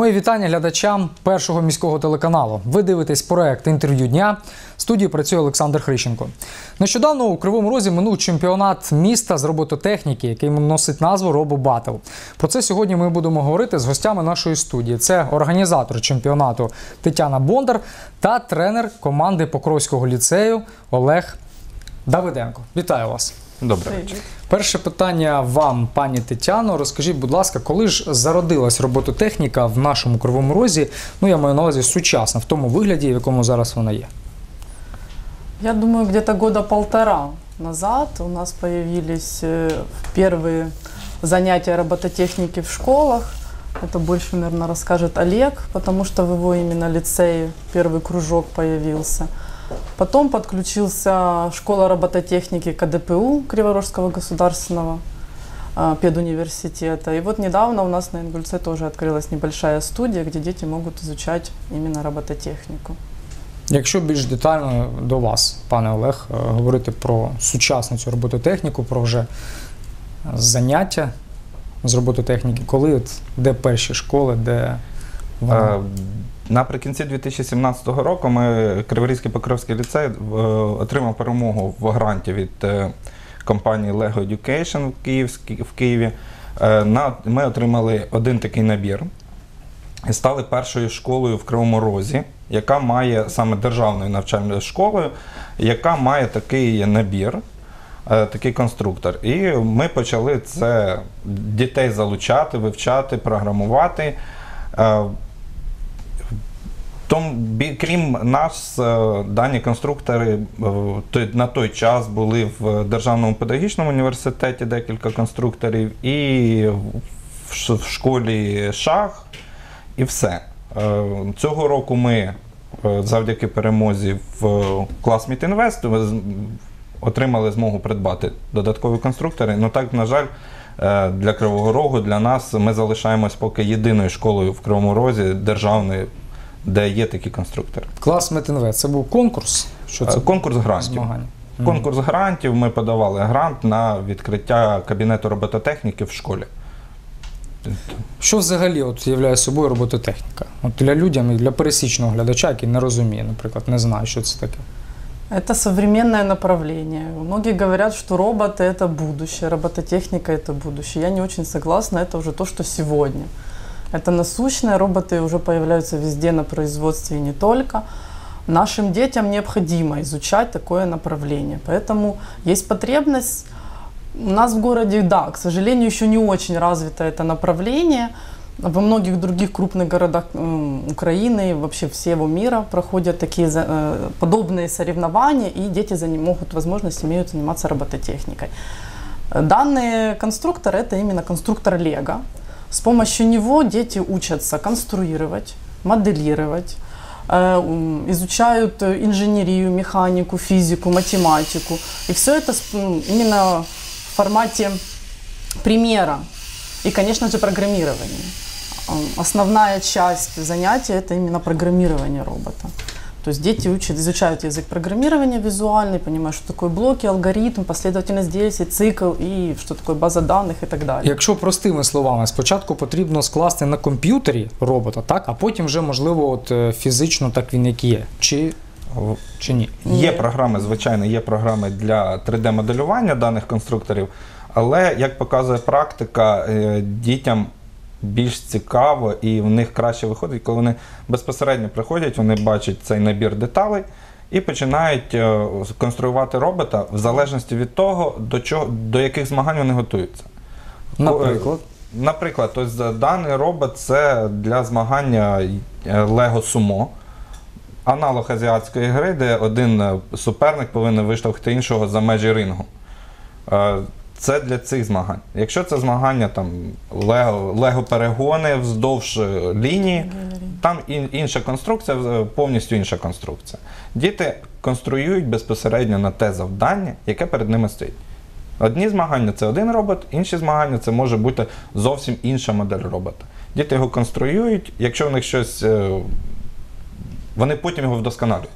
Мої вітання глядачам першого міського телеканалу. Ви дивитесь проект інтерв'ю дня. В студії працює Олександр Хрищенко. Нещодавно у Кривому Розі минув чемпіонат міста з робототехніки, який носить назву RoboBattle. Про це сьогодні ми будемо говорити з гостями нашої студії. Це організатор чемпіонату Тетяна Бондар та тренер команди Покровського ліцею Олег Давиденко. Вітаю вас! Добре. Перше питання вам, пані Тетяно. Розкажіть, будь ласка, коли ж зародилась робототехніка в нашому кривому розі? Ну, я маю на увазі сучасна, в тому вигляді, в якому зараз вона є. Я думаю, где-то года полтора назад у нас появились э, первые занятия робототехники в школах. Это больше, наверное, расскажет Олег, потому что в его именно лицее первый кружок появился. Потом подключился школа робототехники КДПУ Криворожского государственного педуниверситета. И вот недавно у нас на Ингульце тоже открылась небольшая студия, где дети могут изучать именно робототехнику. Якщо більш детально до вас, пане Олег, е, говорити про сучасну цю робототехніку, про вже заняття з робототехніки, коли от, де перші школи, де вона? Наприкінці 2017 року ми Криворізький Покровський ліцей е, отримав перемогу в гранті від е, компанії Lego Education в, Київській- в Києві. Е, Ми отримали один такий набір і стали першою школою в Кривому Розі, яка має саме державною навчальною школою, яка має такий набір. Такий конструктор. І ми почали це дітей залучати, вивчати, програмувати. Том, бі- крім нас, е, дані конструктори е, на той час були в Державному педагогічному університеті декілька конструкторів, і в школі шах, і все. Е, Цього року ми завдяки перемозі в клас Мітінвест отримали змогу придбати додаткові конструктори. Ну так, на жаль, для Кривого Рогу, для нас ми залишаємось поки єдиною школою в Кривому Розі державною, де є такі конструктори. Клас Метинве це був конкурс? Що це Е, Конкурс грантів. змагання? Конкурс грантів ми подавали грант на відкриття кабінету робототехніки в школі. Що взагалі от являє собою робототехніка? От для людям і для пересічного глядача, який не розуміє, наприклад, не знає, що це таке. Это современное направление. Многие говорят, что роботы это будущее, робототехника это будущее. Я не очень согласна, это уже то, что сегодня. Это насущное, роботы уже появляются везде на производстве и не только. Нашим детям необходимо изучать такое направление. Поэтому есть потребность. У нас в городе, да, к сожалению, еще не очень развито это направление. Во многих других крупных городах Украины и вообще всего мира проходят такие э, подобные соревнования, и дети могут, возможность имеют заниматься робототехникой. Данный конструктор – это именно конструктор Лего. С помощью него дети учатся конструировать, моделировать, э, изучают инженерию, механику, физику, математику. И все это именно в формате примера. И, конечно же, программирование. Основная часть занятия – это именно программирование робота. То есть дети учат, изучают язык программирования визуальный, понимают, что такое блоки, алгоритм, последовательность действий, цикл и что такое база данных и так далее. Якщо простими словами, спочатку потрібно скласти на комп'ютері робота, так, а потім вже можливо от е, фізично так він як є. Чи, чи ні? Є Ні. програми, звичайно, є програми для 3D-моделювання даних конструкторів, але як показує практика, е, дітям більш цікаво і в них краще виходить, коли вони безпосередньо приходять, вони бачать цей набір деталей і починають е, конструювати робота в залежності від того, до, чого, до яких змагань вони готуються. Наприклад. Наприклад, ось даний робот це для змагання е, Lego Sumo. Аналог азіатської гри, де один е, суперник повинен виштовхати іншого за межі рингу. Це для цих змагань. Якщо це змагання там Лего, Лего перегони вздовж е, лінії, там інша конструкція, е, повністю інша конструкція. Діти конструюють безпосередньо на те завдання, яке перед ними стоїть. Одні змагання це один робот, інші змагання це може бути зовсім інша модель робота. Діти його конструюють, якщо в них щось. е, Вони потім його вдосконалюють.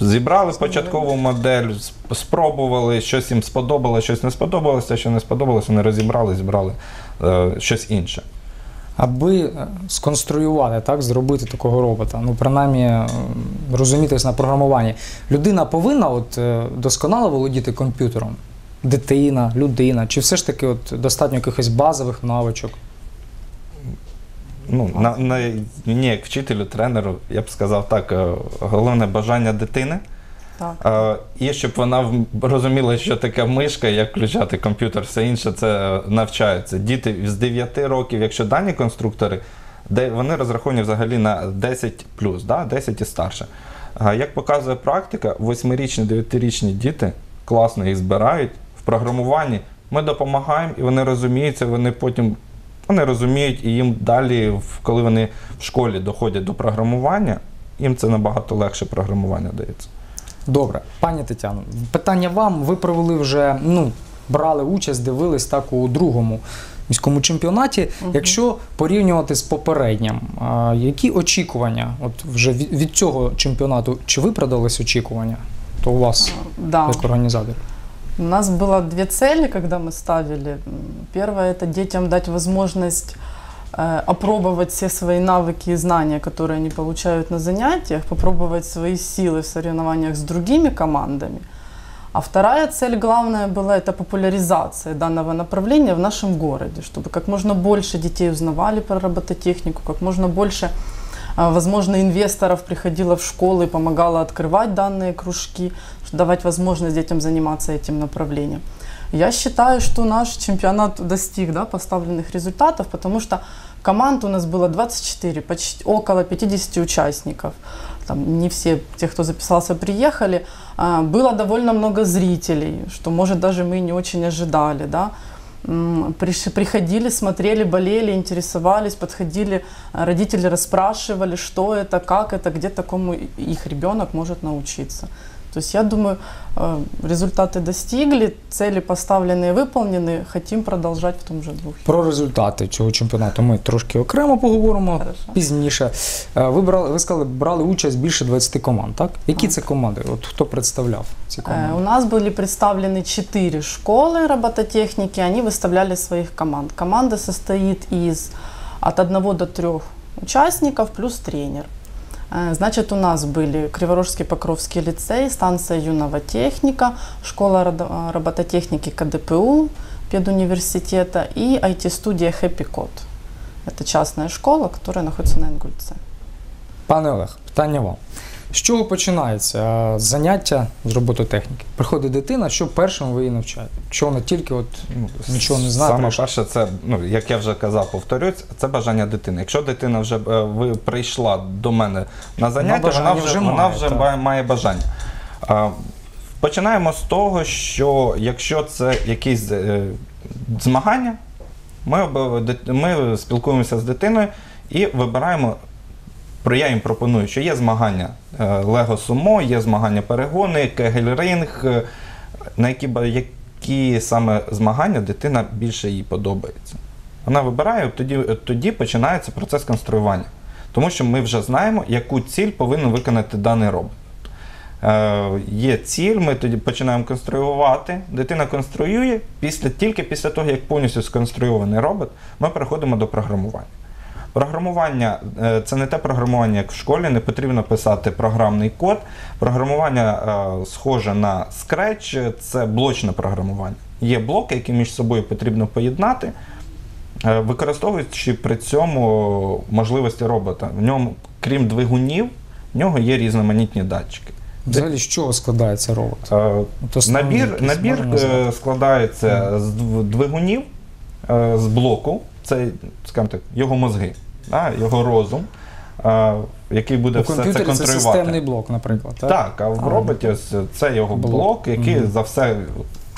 Зібрали початкову модель, спробували, щось їм сподобалося, щось не сподобалося, що не сподобалося, вони розібрали, зібрали е, щось інше. Аби е, сконструювати, так, зробити такого робота, ну принаймні розумітись на програмуванні, людина повинна от, е, досконало володіти комп'ютером. Дитина, людина, чи все ж таки от, достатньо якихось базових навичок? Ну, на, на, мені як вчителю, тренеру, я б сказав так, е, головне бажання дитини. Так. Е, І щоб вона розуміла, що таке мишка, як включати комп'ютер, все інше це е, навчаються. Діти з 9 років, якщо дані конструктори, де вони розраховані взагалі на 10 да? 10 і старше. А Як показує практика, 8-річні, 9-річні діти класно їх збирають в програмуванні. Ми допомагаємо, і вони розуміються, вони потім вони розуміють, і їм далі, в- коли вони в школі доходять до програмування, їм це набагато легше програмування дається. Добре, пані Тетяно, питання вам. Ви провели вже, ну, брали участь, дивились так у другому міському чемпіонаті. Якщо порівнювати з попереднім, а, які очікування? От вже від, від цього чемпіонату чи виправдались очікування? То у вас, Да. як організатор? У нас было две цели, когда мы ставили. Первое – это детям дать возможность э, опробовать все свои навыки и знания, которые они получают на занятиях, попробовать свои силы в соревнованиях с другими командами. А вторая цель, главная была, это популяризация данного направления в нашем городе, чтобы как можно больше детей узнавали про робототехнику, как можно больше, возможно, инвесторов приходило в школы и помогало открывать данные кружки, давать возможность детям заниматься этим направлением. Я считаю, что наш чемпионат достиг да, поставленных результатов, потому что команд у нас было 24, почти около 50 участников. Там не все те, кто записался, приехали. А, Было довольно много зрителей, что, может, даже мы не очень ожидали. Да? Приходили, смотрели, болели, интересовались, подходили, родители расспрашивали, что это, как это, где такому их ребенок может научиться. То есть я думаю, э, результаты достигли, цели поставленные выполнены, хотим продолжать в том же духе. Про результати цього чемпіонату ми трошки окремо поговоримо Хорошо. пізніше. Е, Ви брали, ви сказали, брали участь більше 20 команд, так? Які це команди? От хто представляв ці Э, команди? У нас были представлены четыре школы робототехники, они выставляли своих команд. Команда состоит из от одного до трех участников плюс тренер. Э, Значит, у нас были Криворожский Покровский лицей, станция юного техника, школа родо- робототехники КДПУ, педуниверситета и IT-студия Happy Code. Это частная школа, которая находится на Ингульце. Пане Олег, питання вам. З чого починається заняття з робототехніки? Приходить дитина, що першим ви її навчаєте? Що вона тільки от Ну, Нічого не знаю, Саме перше, це, ну, як я вже казав, повторюсь, це бажання дитини. Якщо дитина вже е, ви прийшла до мене на заняття, бажання вона вже, вона має, вже має, має бажання. Починаємо з того, що якщо це якісь е, змагання, ми, ми спілкуємося з дитиною і вибираємо. Про я їм пропоную, що є змагання е, Лего Сумо, є змагання перегони, кегельринг, е, на які, які саме змагання дитина більше їй подобається. Вона вибирає, тоді, тоді починається процес конструювання. Тому що ми вже знаємо, яку ціль повинен виконати даний робот. Е, є ціль, ми тоді починаємо конструювати. Дитина конструює, після, тільки після того, як повністю сконструйований робот, ми переходимо до програмування. Програмування е, це не те програмування, як в школі, не потрібно писати програмний код. Програмування е, схоже на Scratch, це блочне програмування. Є блоки, які між собою потрібно поєднати, е, використовуючи при цьому можливості робота. В ньому, крім двигунів, в нього є різноманітні датчики. взагалі з чого складається робот? Е, От Набір, набір складається з двигунів, з блоку, це скажімо так, його мозги, да, його розум, який буде У все це контролювати. це системний блок, наприклад. Так, Так, а в А, роботі ось це його блок. блок, який угу. за все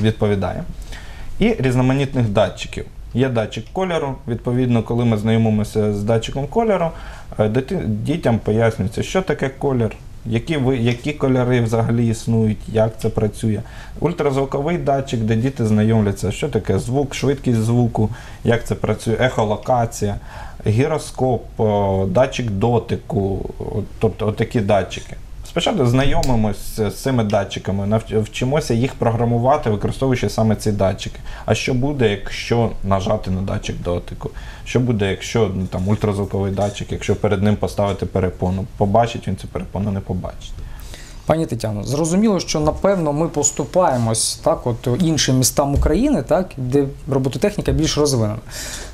відповідає. І різноманітних датчиків. Є датчик кольору. Відповідно, коли ми знайомимося з датчиком кольору, е, дітям пояснюється, що таке колір, які, ви, які кольори взагалі існують, як це працює. Ультразвуковий датчик, де діти знайомляться, що таке звук, швидкість звуку, як це працює, ехолокація, гіроскоп, датчик дотику, тобто отакі такі датчики. Спочатку знайомимося з цими датчиками, навчимося їх програмувати, використовуючи саме ці датчики. А що буде, якщо нажати на датчик дотику? Що буде, якщо ну, там ультразвуковий датчик, якщо перед ним поставити перепону? Побачить він цю перепону, не побачить. Пані Тетяно, зрозуміло, що напевно ми поступаємось так, от іншим містам України, так, де робототехніка більш розвинена.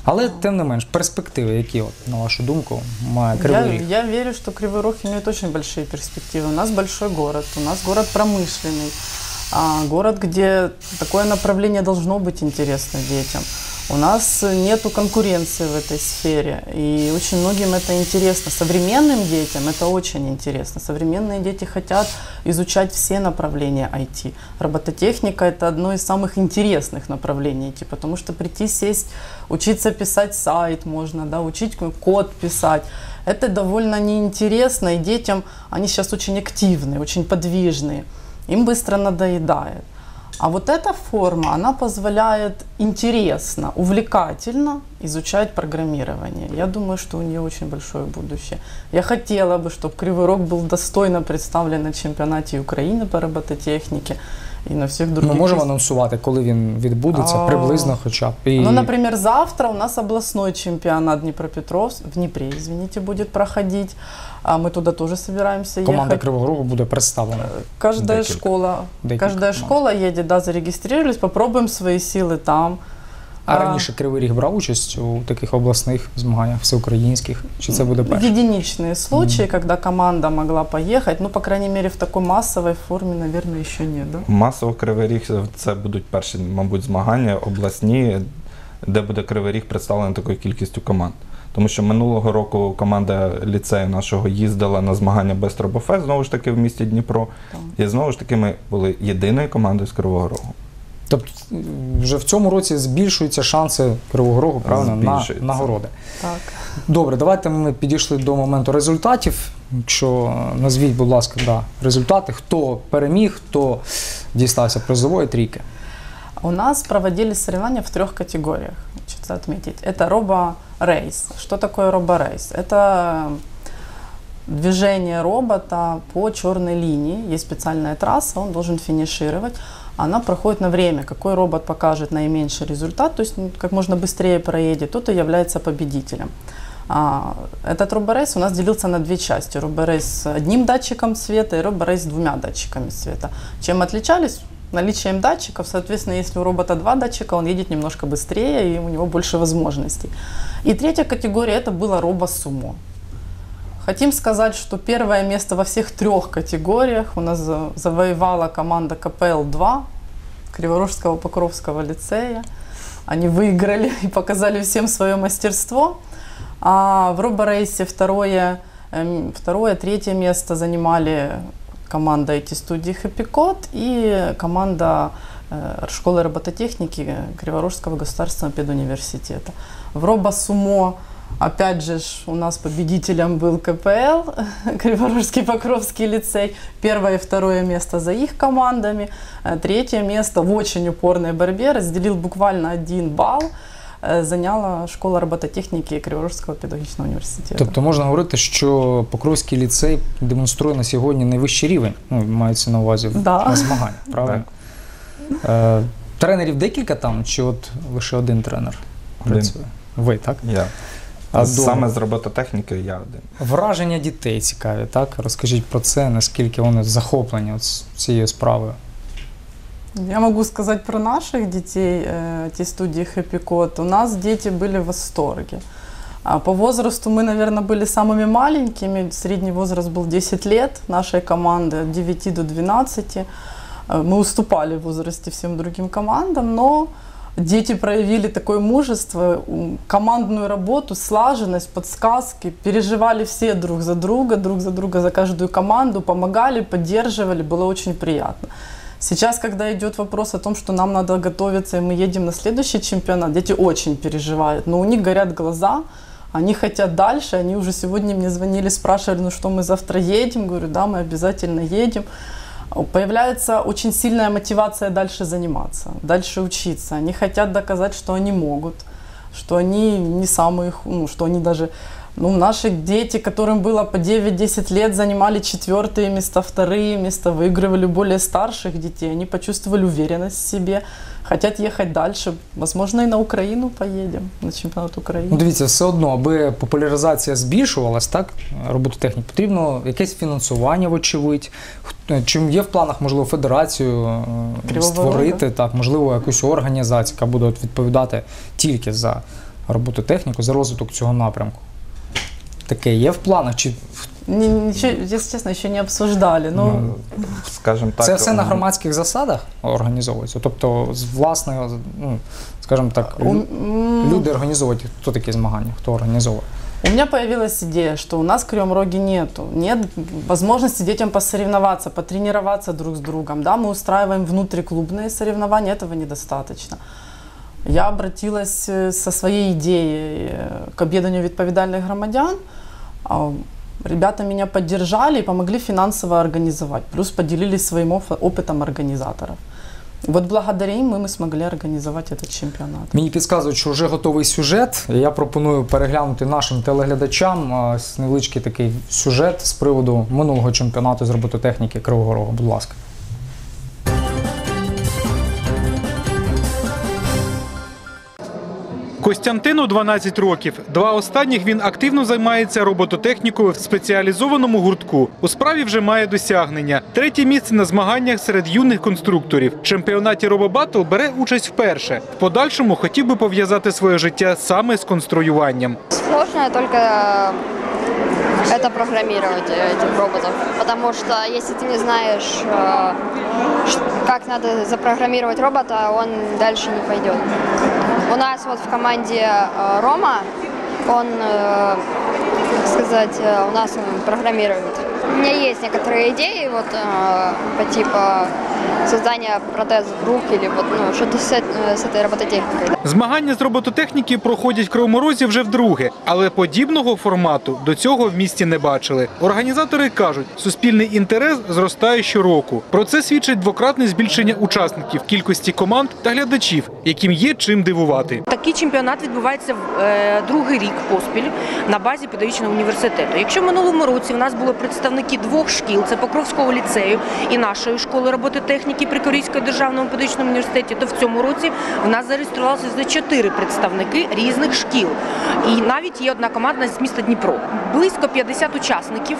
Але тим не менш, перспективи, які, от, на вашу думку, має Кривий Я, Ріг? я верю, что Кривой Рог имеет очень большие перспективы. У нас большой город, у нас город промышленный, а, город, где такое направление должно быть интересно детям. У нас нету конкуренции в этой сфере, и очень многим это интересно. Современным детям это очень интересно. Современные дети хотят изучать все направления IT. Робототехника это одно из самых интересных направлений IT, потому что прийти, сесть, учиться писать сайт можно, да, учить код писать. Это довольно неинтересно, и детям, они сейчас очень активные, очень подвижные, им быстро надоедает. А вот эта форма, она позволяет интересно, увлекательно изучать программирование. Я думаю, что у нее очень большое будущее. Я хотела бы, чтобы Кривой Рог был достойно представлен на чемпионате Украины по робототехнике и на всех Ми других можемо анонсувати, коли він відбудеться, А, приблизно хоча б. І... Ну, например, завтра у нас областной чемпионат Днепропетровск, в Днепре, извините, будет проходить. А мы туда тоже собираемся команда ехать. Кривого Рогу буде представлена. Каждая Декілька. школа, Декілька каждая команд. школа едет, да, зарегистрировались, попробуем свои силы там. А А. раніше Кривий Ріг брав участь у таких обласних змаганнях всеукраїнських? Чи це буде перше? Единичные случаи, когда команда могла поехать, ну, по крайней мере, в такой массовой форме, наверное, еще нет, да? Масово Кривий Ріг це будуть перші, мабуть, змагання обласні, де буде Кривий Ріг представлений такою кількістю команд. Тому що минулого року команда ліцею нашого їздила на змагання без Робофест, знову ж таки в місті Дніпро. Так. І знову ж таки ми були єдиною командою з Кривого Рогу. Тобто вже в цьому році збільшуються шанси Кривого Рогу, правильно, на нагороди. Так. Добре, давайте ми підійшли до моменту результатів. Якщо назвіть, будь ласка, да, результати, хто переміг, хто дістався призової трійки. У нас проводились соревнования в трех категориях, хочется отметить. Это робо-рейс. Что такое робо-рейс? Это движение робота по черной линии. Есть специальная трасса, он должен финишировать. Она проходит на время. Какой робот покажет наименьший результат, то есть ну, как можно быстрее проедет, тот и является победителем. А, Этот роборейс у нас делился на две части. Роборейс с одним датчиком света и роборейс с двумя датчиками света. Чем отличались? Наличием датчиков, соответственно, если у робота два датчика, он едет немножко быстрее и у него больше возможностей. И третья категория это было робо-сумо. Хотим сказать, что первое место во всех трех категориях у нас за- завоевала команда КПЛ-2 Криворожского Покровского лицея. Они выиграли и показали всем свое мастерство. А в роборейсе второе, эм, второе, третье место занимали команда IT-студии Happy Code и команда школы робототехники Криворожского государственного педуниверситета. В робо-сумо Опять же, у нас победителем был КПЛ, Криворожский Покровский лицей. Первое и второе место за их командами. Э, Третье место в очень упорной борьбе разделил буквально один балл. Э, Заняла школа робототехніки Криворожського педагогічного університету. Тобто можна говорити, що Покровський ліцей демонструє на сьогодні найвищий рівень, ну, мається на увазі Да. на змаганнях, правильно? Е, тренерів декілька там, чи от лише один тренер Один. працює? Ви, так? Я. А Саме з робототехніки я один. Враження дітей цікаві, так? Розкажіть про це, наскільки вони захоплені цією справою. Я могу сказать про наших детей, э, те студии Happy Code. У нас дети были в восторге. А по возрасту мы, наверное, были самыми маленькими. Средний возраст был 10 лет нашей команды, от 9 до 12. Э, Мы уступали в возрасте всем другим командам, но дети проявили такое мужество, командную работу, слаженность, подсказки, переживали все друг за друга, друг за друга, за каждую команду, помогали, поддерживали, было очень приятно. Сейчас, когда идет вопрос о том, что нам надо готовиться, и мы едем на следующий чемпионат, дети очень переживают, но у них горят глаза, они хотят дальше, они уже сегодня мне звонили, спрашивали, ну что мы завтра едем, говорю, да, мы обязательно едем. Появляется очень сильная мотивация дальше заниматься, дальше учиться. Они хотят доказать, что они могут, что они не самые, ну, что они даже Ну, наши дети, которым было по 9-10 лет, занимали четвертые места, вторые места, выигрывали более старших детей. Они почувствовали уверенность в себе, хотят ехать дальше. Возможно, и на Украину поедем, на чемпионат Ну, Украины. дивіться, все одно, аби популяризація збільшувалась, так, робототехнік, потрібно якесь фінансування, вочевидь. Х- Чим є в планах, можливо, федерацію е, Кривого створити, так, можливо, якусь організацію, яка буде от відповідати тільки за робототехніку, за розвиток цього напрямку. Таке є в планах? Чи Не- ничего, если честно, еще не обсуждали. Но Ну, скажімо так, це все на м, громадських засадах організовується? Тобто, з власного, ну, скажімо так, у- лю- м, люди організовують, хто такі змагання, хто організовує? У меня появилась идея, что у нас в Кривом Роге нету. Нет возможности детям посоревноваться, потренироваться друг с другом. Да, мы устраиваем внутриклубные соревнования, этого недостаточно. Я обратилась э, со своей идеей э, к об'єднанню відповідальних громадян. А, Ребята меня поддержали и помогли финансово организовать. Плюс поделились своим оф- опытом организаторов. Вот благодаря им мы, мы смогли организовать этот чемпионат. Мені підказують, що вже готовий сюжет. і Я пропоную переглянути нашим телеглядачам а, с- невеличкий такий сюжет з приводу минулого чемпіонату з робототехніки Кривого Рогу. Будь ласка. Костянтину 12 років. Два останніх він активно займається робототехнікою в спеціалізованому гуртку. У справі вже має досягнення. Третє місце на змаганнях серед юних конструкторів. В чемпіонаті Робобатл бере участь вперше. В подальшому хотів би пов'язати своє життя саме з конструюванням. Сложное только это программировать э, этих роботов. Потому что если ты не знаешь, э, ш- как надо запрограммировать робота, он дальше не пойдет. У нас вот в команде э, Рома, он, э, как сказать, э, у нас он программирует. У меня есть некоторые идеи вот по типу создания протезов рук или вот ну, что-то с, с этой робототехникой. Змагання з робототехніки проходять в Кривому вже вдруге, але подібного формату до цього в місті не бачили. Організатори кажуть, суспільний інтерес зростає щороку. Про це свідчить двократне збільшення учасників, кількості команд та глядачів, яким є чим дивувати. Такий чемпіонат відбувається е, другий рік поспіль на базі педагогічного університету. Якщо в минулому році в нас були представники двох шкіл, це Покровського ліцею і нашої школи робототехніки при Корейському державному педагогічному університеті, то в цьому році в нас зареєструвалося за чотири представники різних шкіл. І навіть є одна команда з міста Дніпро. Близько 50 учасників.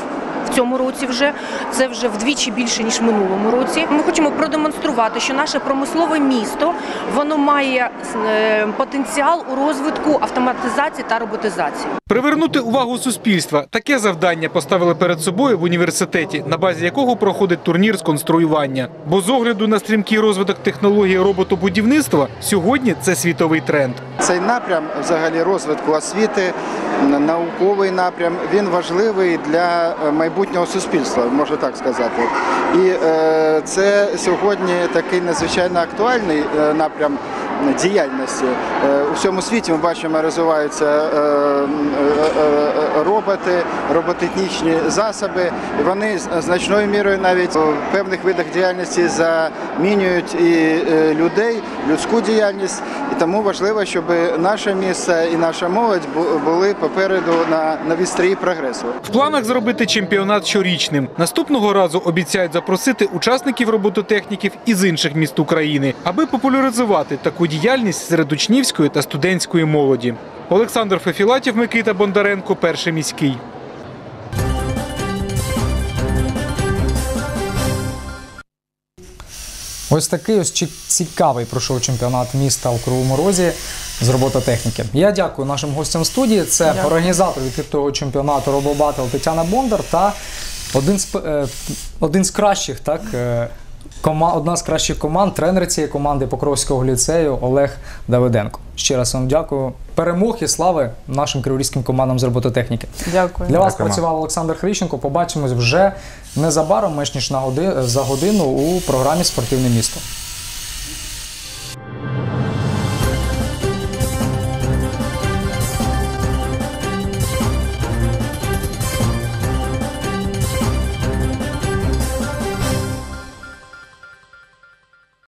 В цьому році вже це вже вдвічі більше ніж в минулому році. Ми хочемо продемонструвати, що наше промислове місто воно має е, потенціал у розвитку автоматизації та роботизації. Привернути увагу суспільства таке завдання поставили перед собою в університеті, на базі якого проходить турнір з конструювання. Бо з огляду на стрімкий розвиток технології роботобудівництва сьогодні це світовий тренд. Цей напрям взагалі розвитку освіти, науковий напрям, він важливий для е, майбутнього суспільства, можна так сказати. І е, це сьогодні такий надзвичайно актуальний е, напрям діяльності. Е, у всьому світі ми бачимо, розвиваються роботи, роботехнічні засоби. Вони значною мірою навіть в певних видах діяльності замінюють і людей, людську діяльність. І тому важливо, щоб наше місце і наша молодь були попереду на, на відстрії прогресу. В планах зробити чемпіонат щорічним. Наступного разу обіцяють запросити учасників робототехніків із інших міст України, аби популяризувати таку діяльність серед учнівської та студентської молоді. Олександр Фефілатів, Микита Бондаренко, перший міський. Ось такий ось цікавий пройшов чемпіонат міста у Кривому Розі з робототехніки. Я дякую нашим гостям студії. Це Дякую. організатор відкритого чемпіонату RoboBattle Тетяна Бондар та один з, е, один з кращих, так, е, одна з кращих команд, тренер цієї команди Покровського ліцею Олег Давиденко. Ще раз вам дякую. Перемог і слави нашим криворізьким командам з робототехніки. Дякую. Для вас Дякую. працював Олександр Хріщенко. Побачимось вже незабаром, менш ніж на годи, за годину у програмі Спортивне місто.